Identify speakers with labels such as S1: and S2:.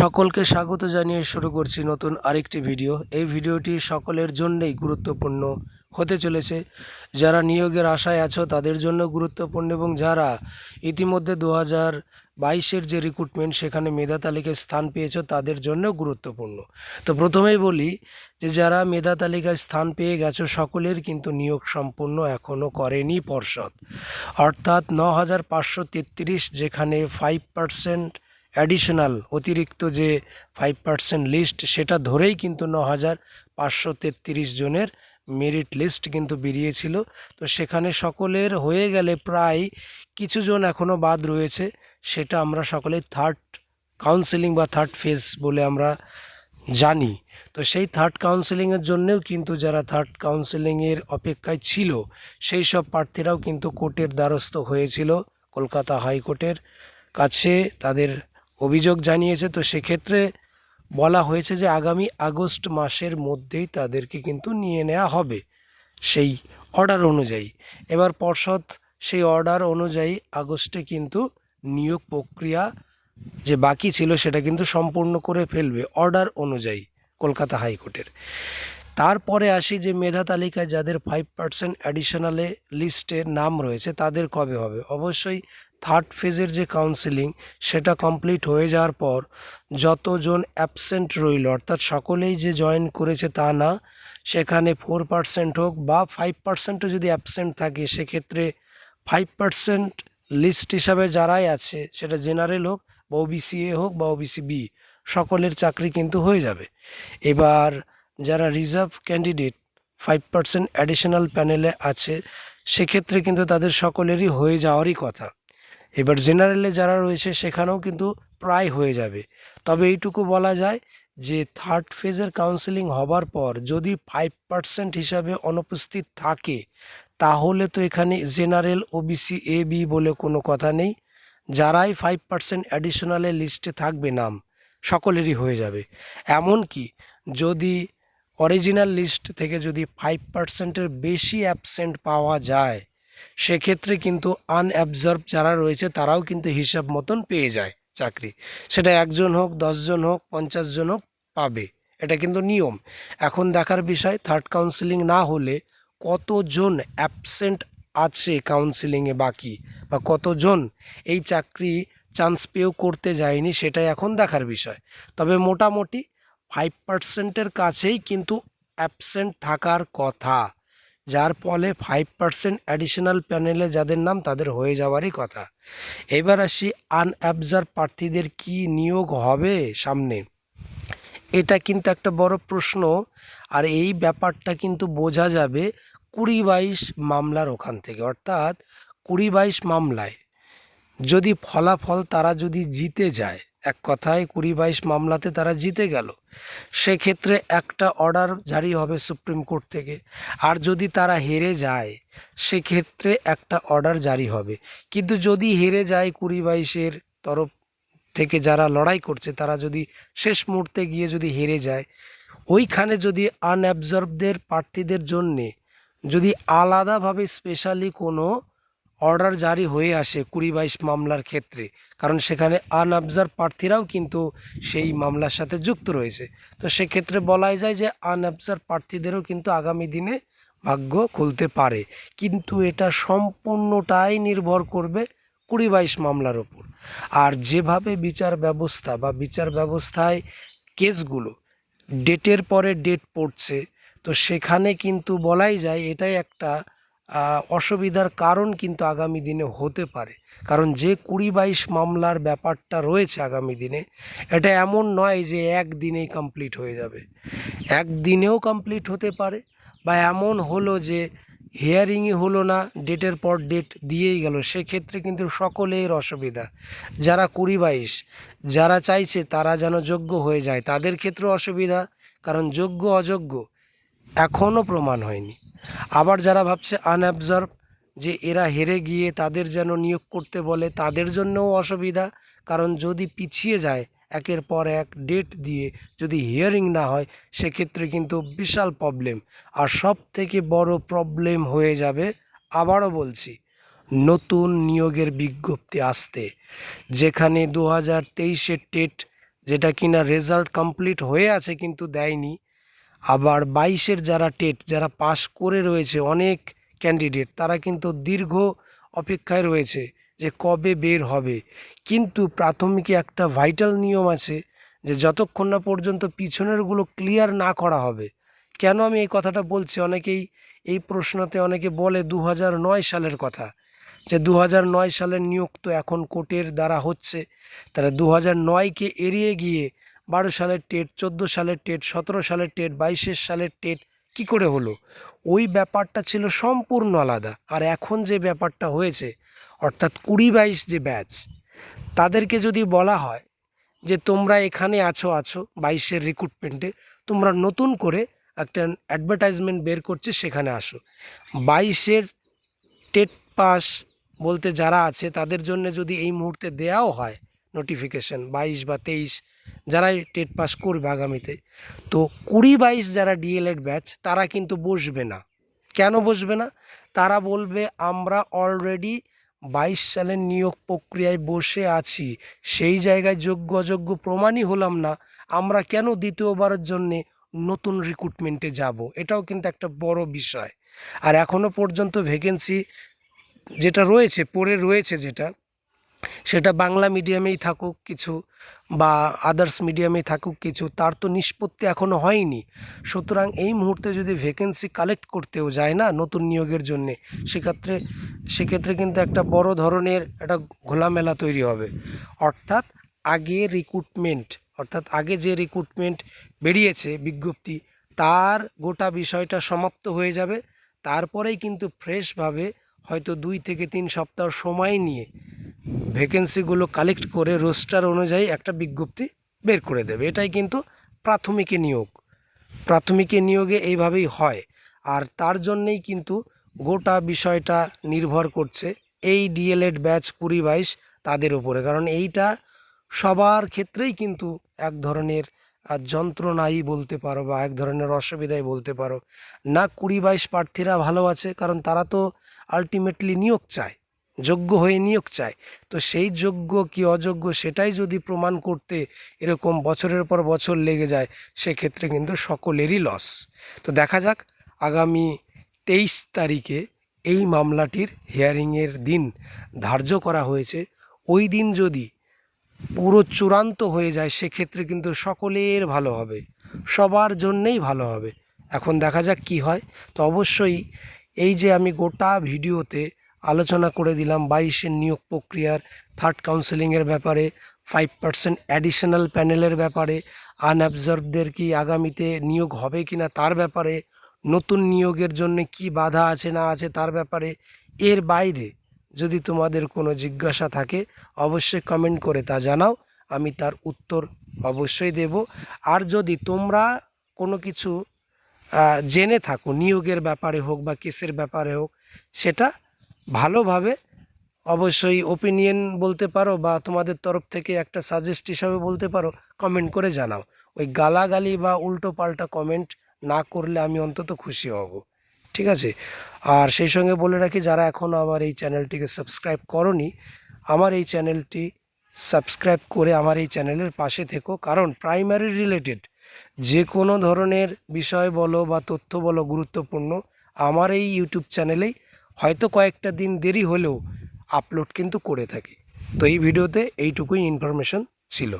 S1: সকলকে স্বাগত জানিয়ে শুরু করছি নতুন আরেকটি ভিডিও। এই ভিডিওটি সকলের জন্যই গুরুত্বপূর্ণ হতে চলেছে। যারা নিয়োগের আশায় আছো, তাদের জন্য গুরুত্বপূর্ণ এবং যারা ইতিমধ্যে দু হাজার বাইশের যে রিক্রুটমেন্ট সেখানে মেধা তালিকায় স্থান পেয়েছ, তাদের জন্য গুরুত্বপূর্ণ। তো প্রথমেই বলি যে, যারা মেধা তালিকায় স্থান পেয়ে গেছো, সকলের কিন্তু নিয়োগ সম্পূর্ণ এখনও করেনি পর্ষদ। অর্থাৎ ন হাজার পাঁচশো যেখানে ফাইভ পার্সেন্ট অ্যাডিশনাল অতিরিক্ত যে ফাইভ পার্সেন্ট লিস্ট সেটা ধরেই কিন্তু ন হাজার পাঁচশো তেত্রিশ জনের মেরিট লিস্ট কিন্তু বেরিয়েছিল। তো সেখানে সকলের হয়ে গেলে প্রায় কিছু জন এখনও বাদ রয়েছে, সেটা আমরা সকলেই থার্ড কাউন্সেলিং বা থার্ড ফেজ বলে আমরা জানি। তো সেই থার্ড কাউন্সেলিংয়ের জন্যেও কিন্তু যারা থার্ড কাউন্সেলিংয়ের অপেক্ষায় ছিল, সেই সব প্রার্থীরাও কিন্তু কোর্টের দ্বারস্থ হয়েছিল। কলকাতা হাইকোর্টের কাছে তাদের অভিযোগ জানিয়েছে, তো সেক্ষেত্রে বলা হয়েছে যে আগামী আগস্ট মাসের মধ্যেই তাদেরকে কিন্তু নিয়ে নেওয়া হবে সেই অর্ডার অনুযায়ী। এবার পর্ষদ সেই অর্ডার অনুযায়ী আগস্টে কিন্তু নিয়োগ প্রক্রিয়া যে বাকি ছিল সেটা কিন্তু সম্পূর্ণ করে ফেলবে অর্ডার অনুযায়ী কলকাতা হাইকোর্টের। তারপরে আসি যে মেধা তালিকায় যাদের ফাইভ পার্সেন্ট অ্যাডিশনালে লিস্টে নাম রয়েছে, তাদের কবে হবে? অবশ্যই থার্ড ফেজের যে কাউন্সিলিং সেটা কমপ্লিট হয়ে যাওয়ার পর যতজন অ্যাবসেন্ট রইল, অর্থাৎ সকলেই যে জয়েন করেছে তা না, সেখানে ফোর পার্সেন্ট হোক বা ফাইভ পার্সেন্টও যদি অ্যাবসেন্ট থাকে, সেক্ষেত্রে ফাইভ পার্সেন্ট লিস্ট হিসাবে যারাই আছে, সেটা জেনারেল হোক বা ওবিসি এ হোক বা ওবিসি বি সকলের চাকরি কিন্তু হয়ে যাবে। এবার যারা reserve candidate five percent additional প্যানেলে আছে, সেক্ষেত্রে কিন্তু তাদের সকলেরই হয়ে যাওয়ারই কথা। এবার জেনারেলে যারা রয়েছে সেখানেও কিন্তু প্রায় হয়ে যাবে। তবে এইটুকু বলা যায় যে থার্ড ফেজের কাউন্সেলিং হবার পর যদি ফাইভ পার্সেন্ট হিসাবে অনুপস্থিত থাকে, তাহলে তো এখানে জেনারেল ওবিসি এ বি বলে কোনো কথা নেই। যারাই ফাইভ পার্সেন্ট অ্যাডিশনালের লিস্টে থাকবে নাম, সকলেরই হয়ে যাবে। এমনকি যদি অরিজিনাল লিস্ট থেকে যদি ফাইভ পার্সেন্টের বেশি অ্যাবসেন্ট পাওয়া যায় সেক্ষেত্রে কিন্তু আনঅ্যাবজর্ব যারা রয়েছে, তারাও কিন্তু হিসাব মতন পেয়ে যায় চাকরি। সেটা একজন হোক, দশজন হোক পঞ্চাশ জন হোক, পাবে। এটা কিন্তু নিয়ম। এখন দেখার বিষয় থার্ড কাউন্সিলিং না হলে কতজন অ্যাবসেন্ট আছে কাউন্সিলিংয়ে বাকি? বা কতজন এই চাকরি চান্স পেয়েও করতে যায়নি, সেটাই এখন দেখার বিষয়। তবে মোটামুটি ফাইভ পার্সেন্টের কাছেই কিন্তু অ্যাবসেন্ট থাকার কথা। যার ফলে ফাইভ পার্সেন্ট অ্যাডিশনাল প্যানেলে যাদের নাম, তাদের হয়ে যাওয়ারই কথা। এবার আসি আনঅ্যাবজার্ভ প্রার্থীদের কি নিয়োগ হবে সামনে? এটা কিন্তু একটা বড় প্রশ্ন, আর এই ব্যাপারটা কিন্তু বোঝা যাবে কুড়ি বাইশ মামলার ওখান থেকে। অর্থাৎ কুড়ি বাইশ মামলায় যদি ফলাফল তারা যদি জিতে যায় এক কথায় কুড়ি বাইশ মামলাতে তারা জিতে গেল। সেক্ষেত্রে একটা অর্ডার জারি হবে সুপ্রিম কোর্ট থেকে। আর যদি তারা হেরে যায়, সেক্ষেত্রে একটা অর্ডার জারি হবে। কিন্তু যদি হেরে যায় কুড়ি বাইশের তরফ থেকে যারা লড়াই করছে, তারা যদি শেষ মুহূর্তে গিয়ে যদি হেরে যায়, ওইখানে যদি আনঅ্যাবজর্বদের প্রার্থীদের জন্যে যদি আলাদাভাবে স্পেশালি কোনো অর্ডার জারি হয়ে আসে কুড়ি বাইশ মামলার ক্ষেত্রে। কারণ সেখানে আনঅবজার্ভ প্রার্থীরাও কিন্তু সেই মামলার সাথে যুক্ত রয়েছে। তো সেক্ষেত্রে বলাই যায় যে আনঅবজার্ভ প্রার্থীদেরও কিন্তু আগামী দিনে ভাগ্য খুলতে পারে। কিন্তু এটা সম্পূর্ণটাই নির্ভর করবে কুড়ি বাইশ মামলার ওপর। আর যেভাবে বিচার ব্যবস্থা বা বিচার ব্যবস্থায় কেসগুলো ডেটের পরে ডেট পড়ছে, তো সেখানে কিন্তু বলাই যায় এটাই একটা অসুবিধার কারণ কিন্তু আগামী দিনে হতে পারে। কারণ যে কুড়ি বাইশ মামলার ব্যাপারটা রয়েছে আগামী দিনে, এটা এমন নয় যে একদিনেই কমপ্লিট হয়ে যাবে। একদিনেও কমপ্লিট হতে পারে বা এমন হলো যে হিয়ারিংই হলো না ডেটের পর ডেট দিয়েই গেল, সেক্ষেত্রে কিন্তু সকলের অসুবিধা। যারা কুড়ি বাইশ, যারা চাইছে তারা যেন যোগ্য হয়ে যায়, তাদের ক্ষেত্রে অসুবিধা, কারণ যোগ্য অযোগ্য এখনও প্রমাণ হয়নি। আবার যারা ভাবছে আনঅ্যাবজর্ভ যে এরা হেরে গিয়ে তাদের যেন নিয়োগ করতে বলে, তাদের জন্যও অসুবিধা। কারণ যদি পিছিয়ে যায় একের পর এক ডেট দিয়ে যদি হিয়ারিং না হয়, সেক্ষেত্রে কিন্তু বিশাল প্রবলেম আর সব থেকে বড় প্রবলেম হয়ে যাবে, আবারও বলছি, নতুন নিয়োগের বিজ্ঞপ্তি আসতে। যেখানে দু হাজার টেট যেটা কিনা রেজাল্ট কমপ্লিট হয়ে আছে কিন্তু দেয়নি আবার বাইশের যারা টেট, যারা পাস করে রয়েছে অনেক ক্যান্ডিডেট, তারা কিন্তু দীর্ঘ অপেক্ষায় রয়েছে যে কবে বের হবে। কিন্তু প্রাথমিকে একটা ভাইটাল নিয়ম আছে যে যতক্ষণ না পর্যন্ত পিছনেরগুলো ক্লিয়ার না করা হবে, কেন আমি এই কথাটা বলছি? অনেকেই এই প্রশ্নতে অনেকে বলে দু সালের কথা, যে দু সালের নিয়োগ তো এখন কোর্টের দ্বারা হচ্ছে। তাহলে দু নয়কে এড়িয়ে গিয়ে বারো সালের টেট, চোদ্দ সালের টেট, সতেরো সালের টেট, বাইশের সালের টেট, কি করে হলো? ওই ব্যাপারটা ছিল সম্পূর্ণ আলাদা। আর এখন যে ব্যাপারটা হয়েছে, অর্থাৎ কুড়ি বাইশ যে ব্যাচ, তাদেরকে যদি বলা হয় যে তোমরা এখানে আছো আছো বাইশের রিক্রুটমেন্টে তোমরা নতুন করে একটা অ্যাডভার্টাইজমেন্ট বের করছে, সেখানে আসো। বাইশের টেট পাস বলতে যারা আছে, তাদের জন্য যদি এই মুহূর্তে দেওয়াও হয় নোটিফিকেশন বাইশ বা তেইশ যারাই টেট পাস করবে আগামীতে। তো কুড়ি বাইশ যারা ডিএলএড ব্যাচ, তারা কিন্তু বসবে না। কেন বসবে না? তারা বলবে, আমরা অলরেডি বাইশ সালের নিয়োগ প্রক্রিয়ায় বসে আছি। সেই জায়গায় যোগ্য অযোগ্য প্রমাণই হলাম না। আমরা কেন দ্বিতীয়বারের জন্যে নতুন রিক্রুটমেন্টে যাব? এটাও কিন্তু একটা বড় বিষয়। আর এখনও পর্যন্ত ভ্যাকেন্সি যেটা রয়েছে, পড়ে রয়েছে যেটা সেটা বাংলা মিডিয়ামেই থাকুক কিছু বা আদার্স মিডিয়ামেই থাকুক কিছু, তার তো নিষ্পত্তি এখনও হয়নি। সুতরাং এই মুহূর্তে যদি ভ্যাকেন্সি কালেক্ট করতেও যায় না নতুন নিয়োগের জন্যে, সেক্ষেত্রে সেক্ষেত্রে কিন্তু একটা বড় ধরনের একটা ঘোলামেলা তৈরি হবে। অর্থাৎ আগে রিক্রুটমেন্ট অর্থাৎ আগে যে রিক্রুটমেন্ট বেরিয়েছে বিজ্ঞপ্তি, তার গোটা বিষয়টা সমাপ্ত হয়ে যাবে। তারপরেই কিন্তু ফ্রেশভাবে হয়তো দুই থেকে তিন সপ্তাহ সময় নিয়ে ভ্যাকেন্সিগুলো কালেক্ট করে রোস্টার অনুযায়ী একটা বিজ্ঞপ্তি বের করে দেবে। এটাই কিন্তু প্রাথমিকে নিয়োগ। প্রাথমিকে নিয়োগে এইভাবেই হয়। আর তার জন্যেই কিন্তু গোটা বিষয়টা নির্ভর করছে এই ডিএলএড ব্যাচ কুড়ি বাইশ তাদের উপরে। কারণ এইটা সবার ক্ষেত্রেই কিন্তু এক ধরনের আহ, যন্ত্রণাই বলতে পারো বা এক ধরনের অসুবিধাই বলতে পারো। না কুড়ি বাইশ প্রার্থীরা ভালো আছে কারণ তারা তো আলটিমেটলি নিয়োগ চায় যোগ্য হয়ে নিয়োগ চায়। তো সেই যোগ্য কি অযোগ্য সেটাই যদি প্রমাণ করতে এরকম বছরের পর বছর লেগে যায় সেক্ষেত্রে কিন্তু সকলেরই লস তো দেখা যাক আগামী তেইশ তারিখে এই মামলাটির হিয়ারিংয়ের দিন ধার্য করা হয়েছে। ওই দিন যদি পুরো চূড়ান্ত হয়ে যায়, সেক্ষেত্রে কিন্তু সকলের ভালো হবে। সবার জন্যেই ভালো হবে। এখন দেখা যাক কি হয়। তো অবশ্যই এই যে আমি গোটা ভিডিওতে আলোচনা করে দিলাম বাইশের নিয়োগ প্রক্রিয়ার থার্ড কাউন্সেলিংয়ের ব্যাপারে ফাইভ পার্সেন্ট অ্যাডিশনাল প্যানেলের ব্যাপারে আনঅবজার্ভদের কি আগামীতে নিয়োগ হবে কি না তার ব্যাপারে, নতুন নিয়োগের জন্য কি বাধা আছে না আছে তার ব্যাপারে, এর বাইরে যদি তোমাদের কোনো জিজ্ঞাসা থাকে, অবশ্যই কমেন্ট করে তা জানাও, আমি তার উত্তর অবশ্যই দেব। আর যদি তোমরা কোনো কিছু জেনে থাকো, নিয়োগের ব্যাপারে হোক বা কেসের ব্যাপারে হোক, সেটা ভালোভাবে অবশ্যই ওপিনিয়ন বলতে পারো বা তোমাদের তরফ থেকে একটা সাজেস্ট হিসাবে বলতে পারো কমেন্ট করে জানাও। ওই গালাগালি বা উল্টো পাল্টা কমেন্ট না করলে আমি অন্তত খুশি হব। ঠিক আছে? আর সেই সঙ্গে বলে রাখি, যারা এখন আমার এই চ্যানেলটিকে সাবস্ক্রাইব করনি, আমার এই চ্যানেলটি সাবস্ক্রাইব করে আমার এই চ্যানেলের পাশে থেকো। কারণ প্রাইমারি রিলেটেড যে কোনো ধরনের বিষয় বলো বা তথ্য বলো গুরুত্বপূর্ণ, আমার এই ইউটিউব চ্যানেলেই হয়তো কয়েকটা দিন দেরি হলেও আপলোড কিন্তু করে থাকি। তো এই ভিডিওতে এইটুকুই ইনফরমেশন ছিল।